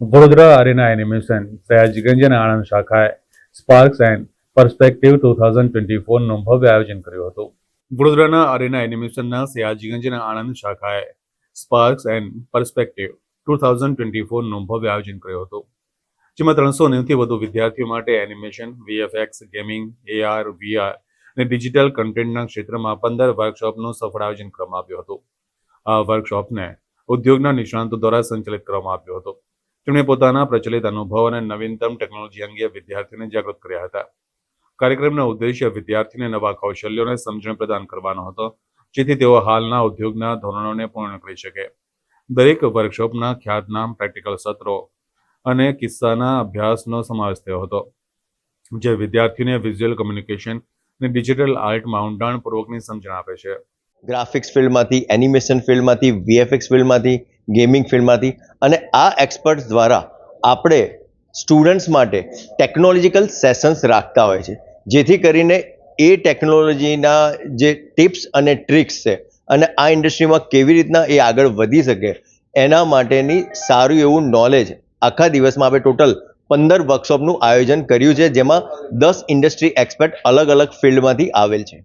Vadodara અરેના animation Sayajiganj અને Anand શાખાએ sparks and perspective two thousand twenty ફોરનું ભવ્ય આયોજન કર્યું હતું. વડોદરાના અરેના એનિમેશનના સયાજીગંજ અને Anand શાખાએ sparks and perspective two thousand twenty ફોરનું ભવ્ય આયોજન કર્યું હતું. જેમાં ત્રણસો નેવથી વધુ વિદ્યાર્થીઓ માટે animation VFX gaming AR VR અને ડિજિટલ કન્ટેન્ટના ક્ષેત્રમાં પંદર વર્કશોપનું સફળ આયોજન કરવામાં આવ્યું હતું. આ વર્કશોપને ઉદ્યોગના નિષ્ણાંતો દ્વારા સંચાલિત કરવામાં આવ્યો હતો. તેમણે પોતાના પ્રચલિત અનુભવ અને નવીનતમ ટેકનોલોજી અંગે વિદ્યાર્થીઓને જાગૃત કર્યા હતા. કાર્યક્રમનો ઉદ્દેશ્ય વિદ્યાર્થીને નવા કૌશલ્યોને સમજણ પ્રદાન કરવાનો હતો, જેથી તેઓ હાલના ઉદ્યોગના ધોરણોને પૂર્ણ કરી શકે. દરેક વર્કશોપના ખ્યાતનામ પ્રેક્ટિકલ સત્રો અને કિસ્સાના અભ્યાસનો સમાવેશ થયો હતો, જે વિદ્યાર્થીઓને વિઝ્યુઅલ કમ્યુનિકેશન અને ડિજિટલ આર્ટમાં ઊંડાણપૂર્વકની સમજણ આપે છે. ગ્રાફિક્સ ફિલ્ડમાંથી એનિમેશન ફિલ્ડમાંથી વીએફએક્સ ફિલ્ડમાંથી ગેમિંગ ફિલ્ડમાંથી અને આ એક્સપર્ટ્સ દ્વારા આપણે સ્ટુડન્ટ્સ માટે ટેકનોલોજીકલ સેશન્સ રાખતા હોય છે. જેથી કરીને એ ટેકનોલોજીના જે ટિપ્સ અને ટ્રિક્સ છે અને આ ઇન્ડસ્ટ્રીમાં કેવી રીતના એ આગળ વધી શકે એના માટેની સારું એવું નોલેજ આખા દિવસમાં આપણે ટોટલ પંદર વર્કશોપનું આયોજન કર્યું છે, જેમાં દસ ઇન્ડસ્ટ્રી એક્સપર્ટ અલગ અલગ ફિલ્ડમાંથી આવેલ છે.